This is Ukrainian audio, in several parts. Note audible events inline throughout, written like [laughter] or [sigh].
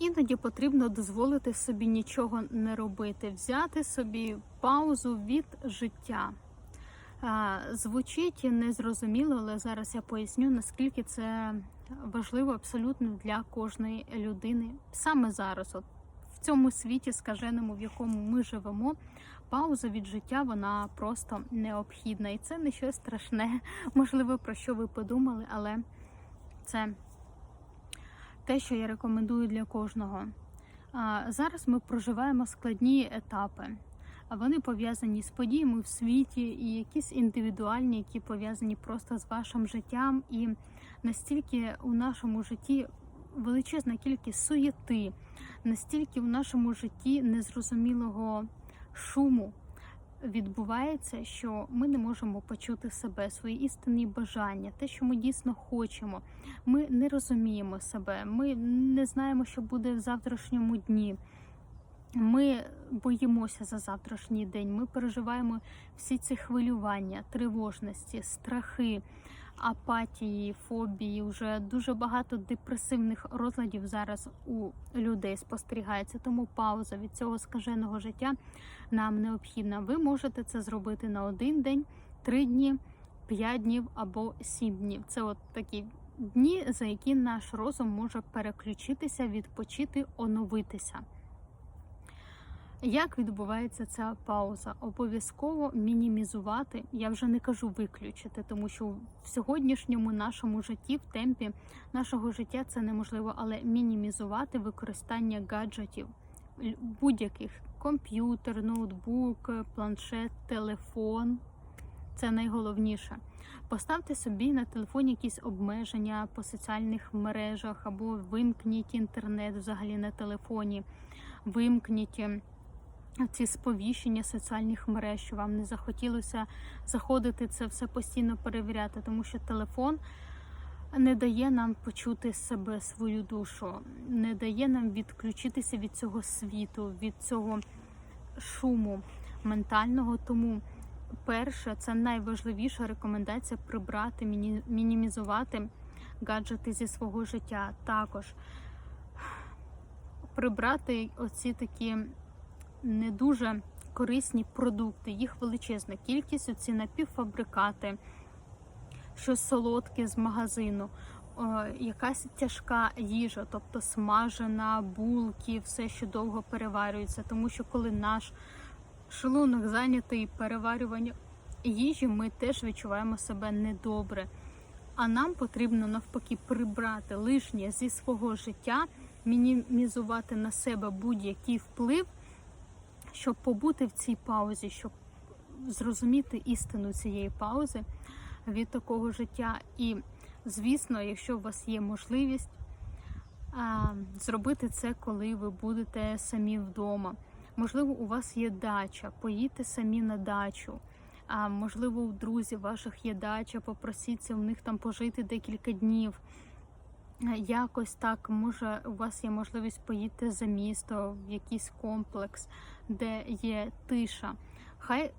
Іноді потрібно дозволити собі нічого не робити, взяти собі паузу від життя. Звучить незрозуміло, але зараз я поясню, наскільки це важливо абсолютно для кожної людини. Саме зараз, от в цьому світі скаженому, в якому ми живемо, пауза від життя вона просто необхідна. І це не щось страшне, [laughs] можливо, про що ви подумали, але це те, що я рекомендую для кожного. Зараз ми проживаємо складні етапи. А вони пов'язані з подіями в світі, і якісь індивідуальні, які пов'язані просто з вашим життям. І настільки у нашому житті величезна кількість суєти, настільки в нашому житті незрозумілого шуму відбувається, що ми не можемо почути себе, свої істинні бажання, те, що ми дійсно хочемо. Ми не розуміємо себе, ми не знаємо, що буде в завтрашньому дні. Ми боїмося за завтрашній день. Ми переживаємо всі ці хвилювання, тривожності, страхи, апатії, фобії. Вже дуже багато депресивних розладів зараз у людей спостерігається. Тому пауза від цього скаженого життя нам необхідна. Ви можете це зробити на один день, три дні, п'ять днів або сім днів. Це от такі дні, за які наш розум може переключитися, відпочити, оновитися. Як відбувається ця пауза? Обов'язково мінімізувати, я вже не кажу виключити, тому що в сьогоднішньому нашому житті, в темпі нашого життя це неможливо, але мінімізувати використання гаджетів будь-яких комп'ютер, ноутбук, планшет, телефон. Це найголовніше. Поставте собі на телефоні якісь обмеження по соціальних мережах або вимкніть інтернет взагалі на телефоні, вимкніть ці сповіщення соціальних мереж, що вам не захотілося заходити це все постійно перевіряти, тому що телефон не дає нам почути себе, свою душу, не дає нам відключитися від цього світу, від цього шуму ментального. Тому перше, це найважливіша рекомендація прибрати, мінімізувати гаджети зі свого життя. Також прибрати оці такі не дуже корисні продукти, їх величезна кількість, оці напівфабрикати, щось солодке з магазину, якась тяжка їжа, тобто смажена, булки, все, що довго переварюється. Тому що коли наш шлунок зайнятий переварюванням їжі, ми теж відчуваємо себе недобре. А нам потрібно навпаки прибрати лишнє зі свого життя, мінімізувати на себе будь-який вплив щоб побути в цій паузі, щоб зрозуміти істину цієї паузи від такого життя. І, звісно, якщо у вас є можливість зробити це, коли ви будете самі вдома. Можливо, у вас є дача, поїдьте самі на дачу. А можливо, у друзів ваших є дача, попросіться у них там пожити декілька днів. Якось так, може, у вас є можливість поїти за місто в якийсь комплекс, де є тиша. Хай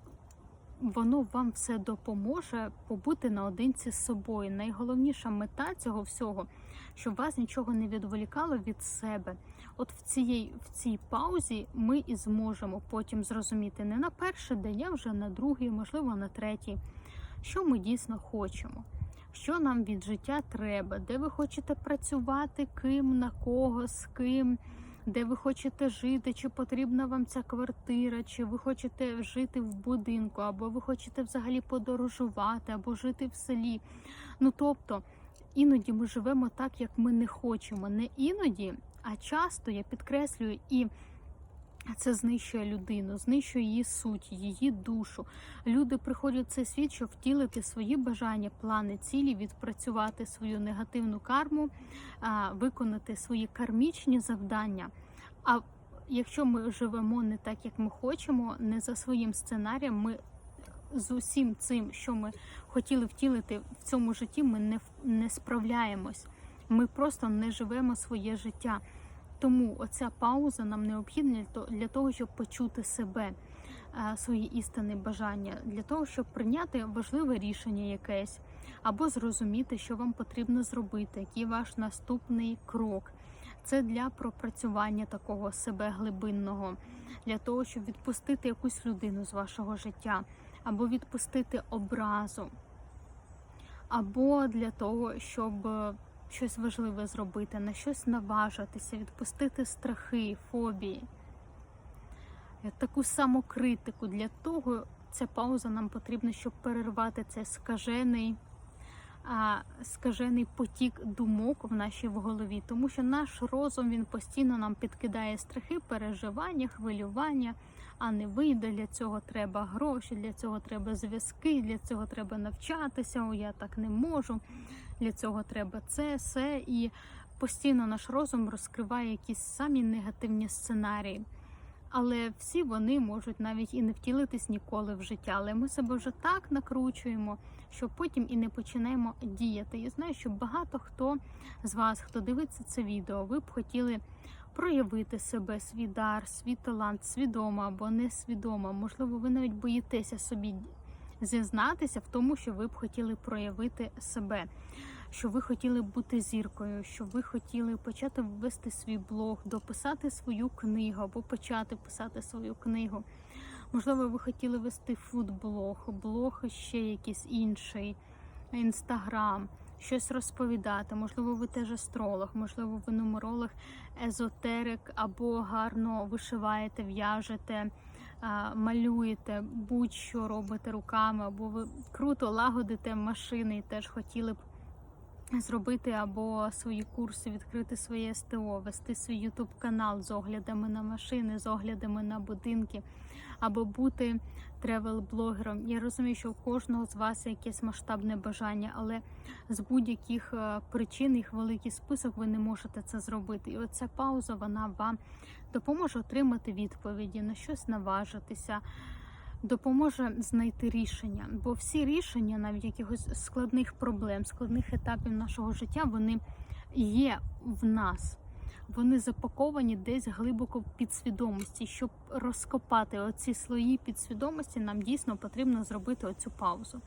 воно вам все допоможе побути наодинці з собою. Найголовніша мета цього всього, щоб вас нічого не відволікало від себе. От в цій, в цій паузі ми і зможемо потім зрозуміти не на перший день, а вже на другий, можливо, на третій, що ми дійсно хочемо що нам від життя треба, де ви хочете працювати, ким, на кого, з ким, де ви хочете жити, чи потрібна вам ця квартира, чи ви хочете жити в будинку, або ви хочете взагалі подорожувати, або жити в селі. Ну тобто іноді ми живемо так, як ми не хочемо. Не іноді, а часто я підкреслюю і. Це знищує людину, знищує її суть, її душу. Люди приходять в цей світ, щоб втілити свої бажання, плани, цілі, відпрацювати свою негативну карму, виконати свої кармічні завдання. А якщо ми живемо не так, як ми хочемо, не за своїм сценарієм, ми з усім цим, що ми хотіли втілити в цьому житті, ми не, не справляємось. Ми просто не живемо своє життя. Тому оця пауза нам необхідна для того, щоб почути себе, е, свої істини, бажання, для того, щоб прийняти важливе рішення якесь, або зрозуміти, що вам потрібно зробити, який ваш наступний крок. Це для пропрацювання такого себе глибинного, для того, щоб відпустити якусь людину з вашого життя, або відпустити образу, або для того, щоб щось важливе зробити, на щось наважитися, відпустити страхи, фобії. Е, Таку самокритику для того ця пауза нам потрібна, щоб перервати цей скажений, а, скажений потік думок в нашій в голові, тому що наш розум він постійно нам підкидає страхи, переживання, хвилювання. А не вийде для цього треба гроші, для цього треба зв'язки, для цього треба навчатися. О, я так не можу. Для цього треба це, все. І постійно наш розум розкриває якісь самі негативні сценарії. Але всі вони можуть навіть і не втілитись ніколи в життя. Але ми себе вже так накручуємо, що потім і не починаємо діяти. Я знаю, що багато хто з вас, хто дивиться це відео, ви б хотіли проявити себе, свій дар, свій талант, свідомо або несвідомо. Можливо, ви навіть боїтеся собі зізнатися в тому, що ви б хотіли проявити себе. Що ви хотіли бути зіркою, що ви хотіли почати ввести свій блог, дописати свою книгу або почати писати свою книгу. Можливо, ви хотіли вести фудблог, блог ще якийсь інший, інстаграм, щось розповідати. Можливо, ви теж астролог, можливо, ви нумеролог, езотерик, або гарно вишиваєте, в'яжете, малюєте, будь-що робите руками, або ви круто лагодите машини і теж хотіли б зробити або свої курси, відкрити своє СТО, вести свій Ютуб канал з оглядами на машини, з оглядами на будинки, або бути тревел-блогером. Я розумію, що у кожного з вас якесь масштабне бажання, але з будь-яких е, причин їх великий список, ви не можете це зробити. І оця пауза вона вам допоможе отримати відповіді на щось наважитися допоможе знайти рішення. Бо всі рішення, навіть якихось складних проблем, складних етапів нашого життя, вони є в нас. Вони запаковані десь глибоко в підсвідомості. Щоб розкопати оці слої підсвідомості, нам дійсно потрібно зробити оцю паузу.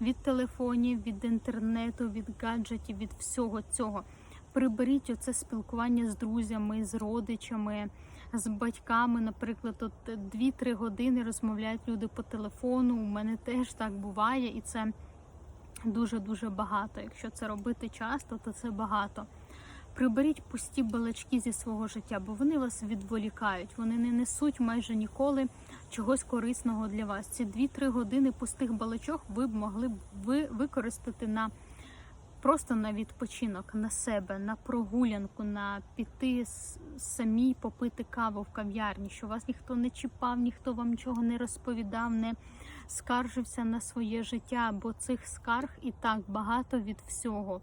Від телефонів, від інтернету, від гаджетів, від всього цього. Приберіть оце спілкування з друзями, з родичами, з батьками. Наприклад, от 2-3 години розмовляють люди по телефону. У мене теж так буває, і це дуже-дуже багато. Якщо це робити часто, то це багато. Приберіть пусті балачки зі свого життя, бо вони вас відволікають. Вони не несуть майже ніколи чогось корисного для вас. Ці 2-3 години пустих балачок ви б могли б ви використати на просто на відпочинок, на себе, на прогулянку, на піти самі попити каву в кав'ярні, що вас ніхто не чіпав, ніхто вам нічого не розповідав, не скаржився на своє життя, бо цих скарг і так багато від всього.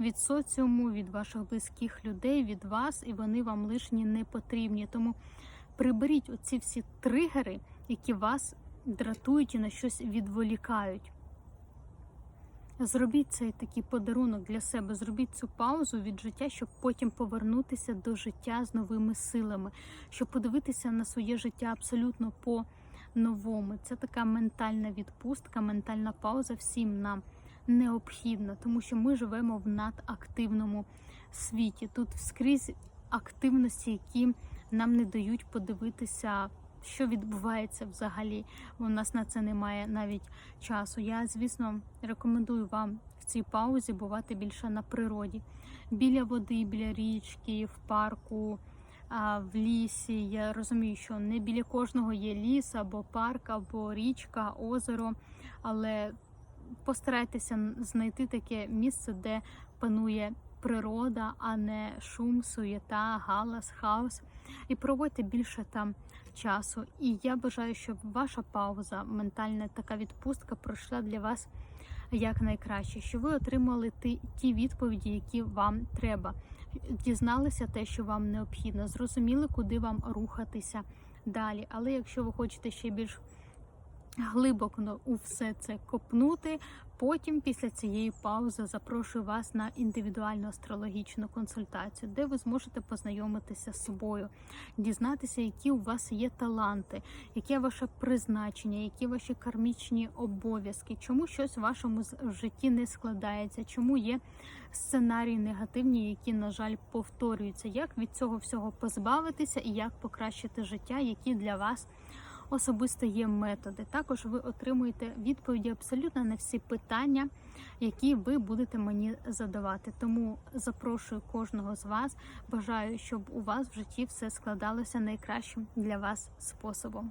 Від соціуму, від ваших близьких людей, від вас, і вони вам лишні не потрібні. Тому приберіть оці всі тригери, які вас дратують і на щось відволікають. Зробіть цей такий подарунок для себе, зробіть цю паузу від життя, щоб потім повернутися до життя з новими силами, щоб подивитися на своє життя абсолютно по-новому. Це така ментальна відпустка, ментальна пауза всім нам необхідна, тому що ми живемо в надактивному світі. Тут скрізь активності, які нам не дають подивитися. Що відбувається взагалі? У нас на це немає навіть часу. Я, звісно, рекомендую вам в цій паузі бувати більше на природі, біля води, біля річки, в парку, в лісі. Я розумію, що не біля кожного є ліс або парк, або річка, озеро, але постарайтеся знайти таке місце, де панує природа, а не шум, суєта, галас, хаос. І проводьте більше там часу. І я бажаю, щоб ваша пауза, ментальна така відпустка пройшла для вас якнайкраще, щоб ви отримали ті відповіді, які вам треба, дізналися те, що вам необхідно, зрозуміли, куди вам рухатися далі. Але якщо ви хочете ще більш глибоко у все це копнути. Потім, після цієї паузи, запрошую вас на індивідуальну астрологічну консультацію, де ви зможете познайомитися з собою, дізнатися, які у вас є таланти, яке ваше призначення, які ваші кармічні обов'язки, чому щось в вашому житті не складається, чому є сценарії негативні, які, на жаль, повторюються, як від цього всього позбавитися і як покращити життя, які для вас особисто є методи. Також ви отримуєте відповіді абсолютно на всі питання, які ви будете мені задавати. Тому запрошую кожного з вас. Бажаю, щоб у вас в житті все складалося найкращим для вас способом.